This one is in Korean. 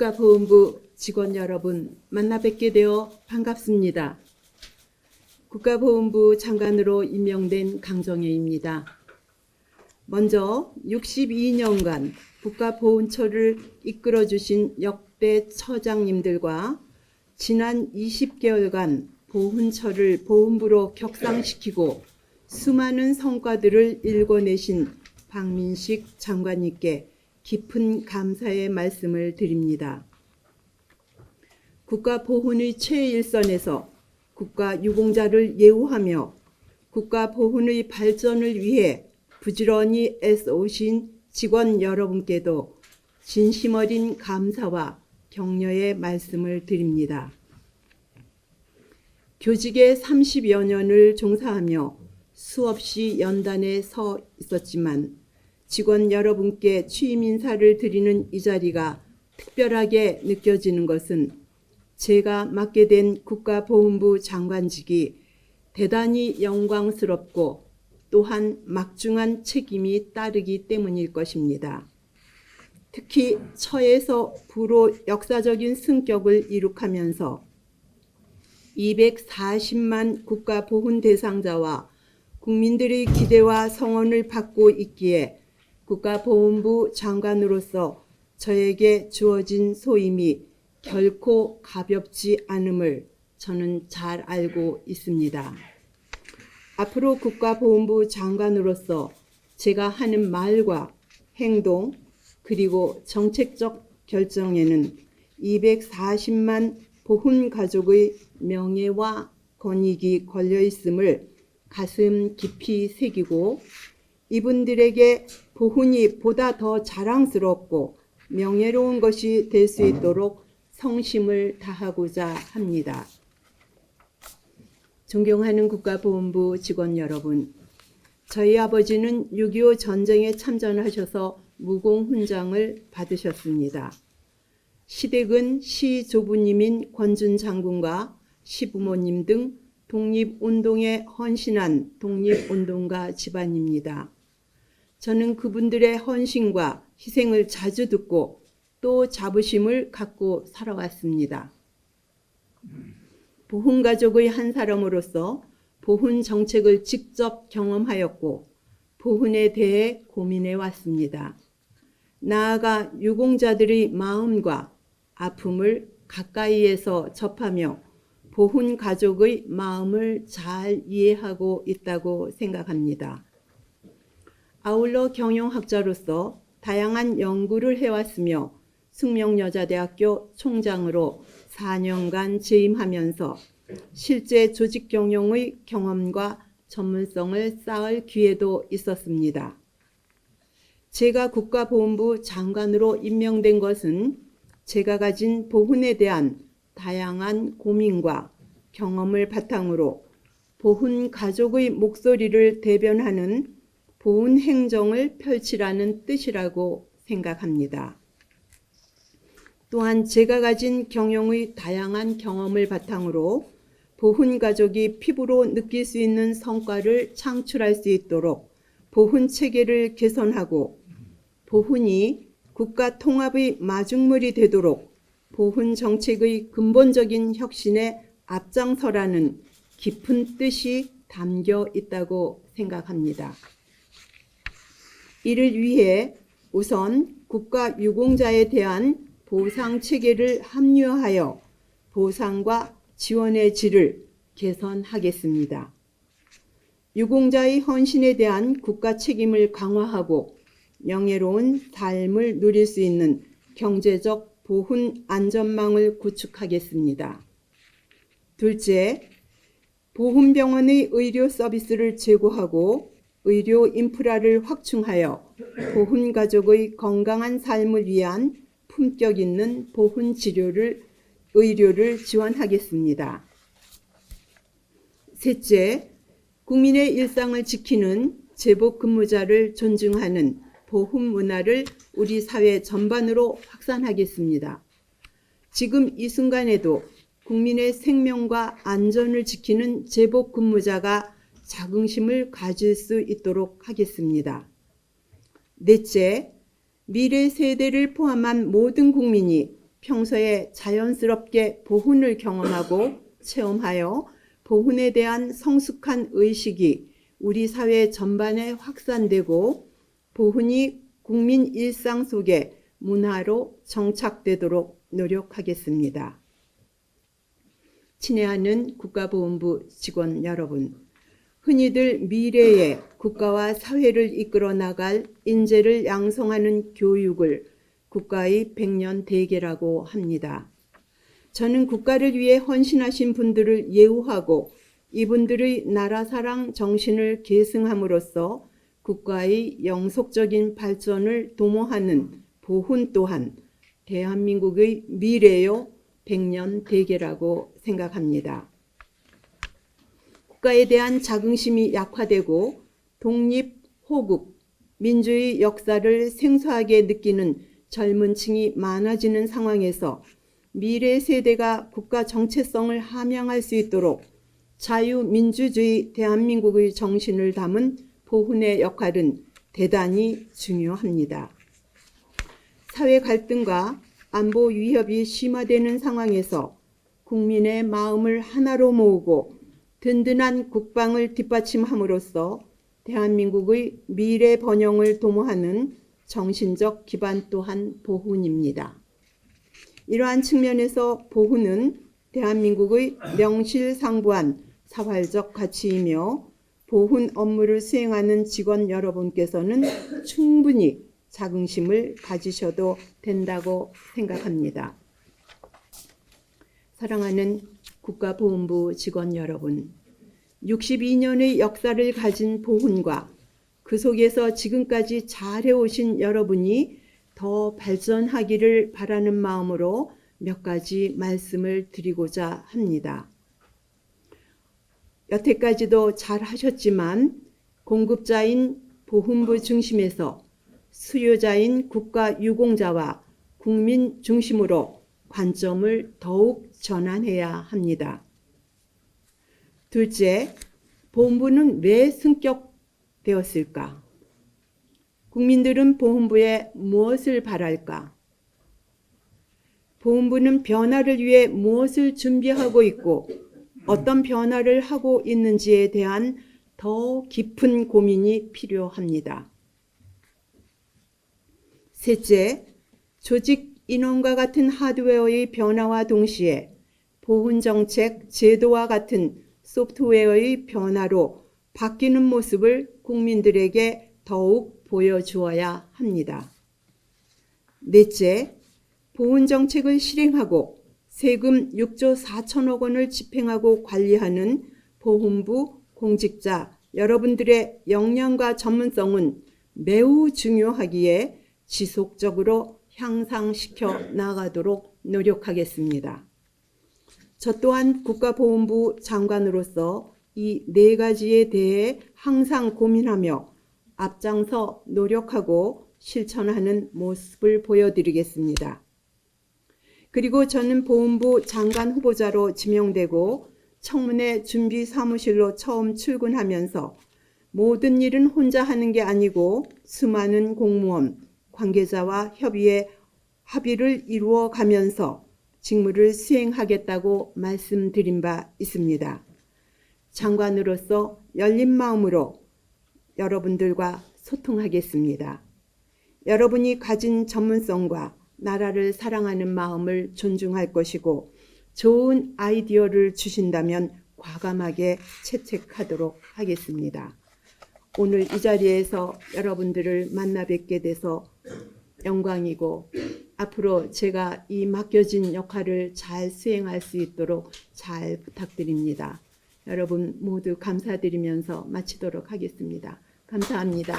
국가보훈부 직원 여러분 만나 뵙게 되어 반갑습니다. 국가보훈부 장관으로 임명된 강정혜입니다. 먼저 62년간 국가보훈처를 이끌어 주신 역대 처장님들과 지난 20개월간 보훈처를 보훈부로 격상시키고 수많은 성과들을 일궈내신 박민식 장관님께 깊은 감사의 말씀을 드립니다. 국가 보훈의 최일선에서 국가 유공자를 예우하며 국가 보훈의 발전을 위해 부지런히 애써오신 직원 여러분께도 진심 어린 감사와 격려의 말씀을 드립니다. 교직에 30여 년을 종사하며 수없이 연단에 서 있었지만 직원 여러분께 취임 인사를 드리는 이 자리가 특별하게 느껴지는 것은 제가 맡게 된 국가보훈부 장관직이 대단히 영광스럽고 또한 막중한 책임이 따르기 때문일 것입니다. 특히 처에서 부로 역사적인 승격을 이룩하면서 240만 국가보훈 대상자와 국민들의 기대와 성원을 받고 있기에 국가보훈부 장관으로서 저에게 주어진 소임이 결코 가볍지 않음을 저는 잘 알고 있습니다. 앞으로 국가보훈부 장관으로서 제가 하는 말과 행동 그리고 정책적 결정에는 240만 보훈 가족의 명예와 권익이 걸려 있음을 가슴 깊이 새기고 이분들에게 보훈이 보다 더 자랑스럽고 명예로운 것이 될 수 있도록 성심을 다하고자 합니다. 존경하는 국가보훈부 직원 여러분, 저희 아버지는 6.25 전쟁에 참전하셔서 무공훈장을 받으셨습니다. 시댁은 시조부님인 권준 장군과 시부모님 등 독립운동에 헌신한 독립운동가 집안입니다. 저는 그분들의 헌신과 희생을 자주 듣고 또 자부심을 갖고 살아왔습니다. 보훈 가족의 한 사람으로서 보훈 정책을 직접 경험하였고 보훈에 대해 고민해 왔습니다. 나아가 유공자들의 마음과 아픔을 가까이에서 접하며 보훈 가족의 마음을 잘 이해하고 있다고 생각합니다. 아울러 경영학자로서 다양한 연구를 해왔으며 숙명여자대학교 총장으로 4년간 재임하면서 실제 조직 경영의 경험과 전문성을 쌓을 기회도 있었습니다. 제가 국가보훈부 장관으로 임명된 것은 제가 가진 보훈에 대한 다양한 고민과 경험을 바탕으로 보훈 가족의 목소리를 대변하는 보훈 행정을 펼치라는 뜻이라고 생각합니다. 또한 제가 가진 경영의 다양한 경험을 바탕으로 보훈 가족이 피부로 느낄 수 있는 성과를 창출할 수 있도록 보훈 체계를 개선하고 보훈이 국가 통합의 마중물이 되도록 보훈 정책의 근본적인 혁신에 앞장서라는 깊은 뜻이 담겨 있다고 생각합니다. 이를 위해 우선 국가 유공자에 대한 보상 체계를 합류하여 보상과 지원의 질을 개선하겠습니다. 유공자의 헌신에 대한 국가 책임을 강화하고 명예로운 삶을 누릴 수 있는 경제적 보훈 안전망을 구축하겠습니다. 둘째, 보훈병원의 의료 서비스를 제고하고 의료 인프라를 확충하여 보훈 가족의 건강한 삶을 위한 품격 있는 보훈 치료를 의료를 지원하겠습니다. 셋째, 국민의 일상을 지키는 제복 근무자를 존중하는 보훈 문화를 우리 사회 전반으로 확산하겠습니다. 지금 이 순간에도 국민의 생명과 안전을 지키는 제복 근무자가 자긍심을 가질 수 있도록 하겠습니다. 넷째, 미래 세대를 포함한 모든 국민이 평소에 자연스럽게 보훈을 경험하고 체험하여 보훈에 대한 성숙한 의식이 우리 사회 전반에 확산되고 보훈이 국민 일상 속에 문화로 정착되도록 노력하겠습니다. 친애하는 국가보훈부 직원 여러분, 흔히들 미래의 국가와 사회를 이끌어 나갈 인재를 양성하는 교육을 국가의 백년 대계라고 합니다. 저는 국가를 위해 헌신하신 분들을 예우하고 이분들의 나라 사랑 정신을 계승함으로써 국가의 영속적인 발전을 도모하는 보훈 또한 대한민국의 미래요 백년 대계라고 생각합니다. 국가에 대한 자긍심이 약화되고 독립, 호국, 민주의 역사를 생소하게 느끼는 젊은 층이 많아지는 상황에서 미래 세대가 국가 정체성을 함양할 수 있도록 자유민주주의 대한민국의 정신을 담은 보훈의 역할은 대단히 중요합니다. 사회 갈등과 안보 위협이 심화되는 상황에서 국민의 마음을 하나로 모으고 든든한 국방을 뒷받침함으로써 대한민국의 미래 번영을 도모하는 정신적 기반 또한 보훈입니다. 이러한 측면에서 보훈은 대한민국의 명실상부한 사활적 가치이며 보훈 업무를 수행하는 직원 여러분께서는 충분히 자긍심을 가지셔도 된다고 생각합니다. 사랑하는 국가보훈부 직원 여러분, 62년의 역사를 가진 보훈과 그 속에서 지금까지 잘해오신 여러분이 더 발전하기를 바라는 마음으로 몇 가지 말씀을 드리고자 합니다. 여태까지도 잘 하셨지만 공급자인 보훈부 중심에서 수요자인 국가 유공자와 국민 중심으로 관점을 더욱 전환해야 합니다. 둘째, 보훈부는 왜 승격되었을까? 국민들은 보훈부에 무엇을 바랄까? 보훈부는 변화를 위해 무엇을 준비하고 있고 어떤 변화를 하고 있는지에 대한 더 깊은 고민이 필요합니다. 셋째, 조직 인원과 같은 하드웨어의 변화와 동시에 보훈 정책, 제도와 같은 소프트웨어의 변화로 바뀌는 모습을 국민들에게 더욱 보여주어야 합니다. 넷째, 보훈 정책을 실행하고 세금 6조 4천억 원을 집행하고 관리하는 보훈부 공직자 여러분들의 역량과 전문성은 매우 중요하기에 지속적으로 향상시켜 나가도록 노력하겠습니다. 저 또한 국가보훈부 장관으로서 이 네 가지에 대해 항상 고민하며 앞장서 노력하고 실천하는 모습을 보여드리겠습니다. 그리고 저는 보훈부 장관 후보자로 지명되고 청문회 준비 사무실로 처음 출근하면서 모든 일은 혼자 하는 게 아니고 수많은 공무원, 관계자와 협의에 합의를 이루어 가면서 직무를 수행하겠다고 말씀드린 바 있습니다. 장관으로서 열린 마음으로 여러분들과 소통하겠습니다. 여러분이 가진 전문성과 나라를 사랑하는 마음을 존중할 것이고 좋은 아이디어를 주신다면 과감하게 채택하도록 하겠습니다. 오늘 이 자리에서 여러분들을 만나 뵙게 돼서 영광이고 앞으로 제가 이 맡겨진 역할을 잘 수행할 수 있도록 잘 부탁드립니다. 여러분 모두 감사드리면서 마치도록 하겠습니다. 감사합니다.